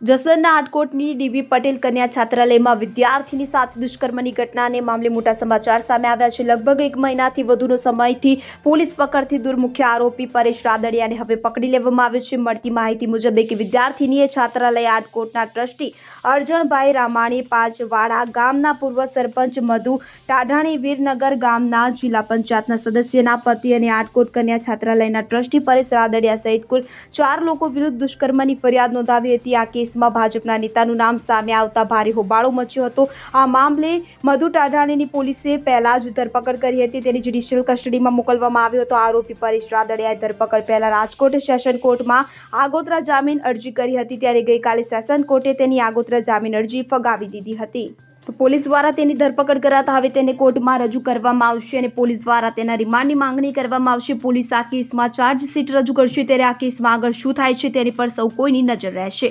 જસદણના આટકોટની dB Patel કન્યા છાત્રાલયમાં વિદ્યાર્થીની સાથે દુષ્કર્મની ઘટનાને મામલે મોટા સમાચાર સામે આવ્યા છે. લગભગ એક મહિનાથી વધુનો સમયથી પોલીસ પકડથી દૂર મુખ્ય આરોપી પરેશ રાદડિયાને હવે પકડી લેવામાં આવ્યો છે. મળતી માહિતી મુજબ એક વિદ્યાર્થીનીએ છાત્રાલય આટકોટના ટ્રસ્ટી અર્જણભાઈ રામાણી, પાંચવાડા ગામના પૂર્વ સરપંચ મધુ ટાઢાણી, વીરનગર ગામના જિલ્લા પંચાયતના સદસ્યના પતિ અને આટકોટ કન્યા છાત્રાલયના ટ્રસ્ટી પરેશ રાદડિયા સહિત કુલ ચાર લોકો વિરુદ્ધ દુષ્કર્મની ફરિયાદ નોંધાવી હતી. આ કેસમાં ભાજપના નેતાનું નામ સામે આવતા ભારે હોબાળો મચ્યો હતો. આ મામલે મધુ ટાઢાણીની પોલીસે પહેલા જ ધરપકડ કરી હતી. તેની જ્યુડિશિયલ કસ્ટડીમાં મોકલવામાં આવ્યો હતો. આરોપી પરેશ રાદડિયાએ ધરપકડ પહેલા રાજકોટ સેશન કોર્ટમાં આગોતરા જામીન અરજી કરી હતી. ત્યારે ગઈકાલે સેશન કોર્ટે તેની આગોતરા જામીન અરજી ફગાવી દીધી હતી. તો પોલીસ દ્વારા તેની ધરપકડ કરાતા હવે તેને કોર્ટમાં રજૂ કરવામાં આવશે અને પોલીસ દ્વારા તેના રિમાન્ડની માંગણી કરવામાં આવશે. પોલીસ આ કેસમાં ચાર્જશીટ રજૂ કરશે. ત્યારે આ કેસમાં આગળ શું થાય છે તેની પર સૌ કોઈની નજર રહેશે.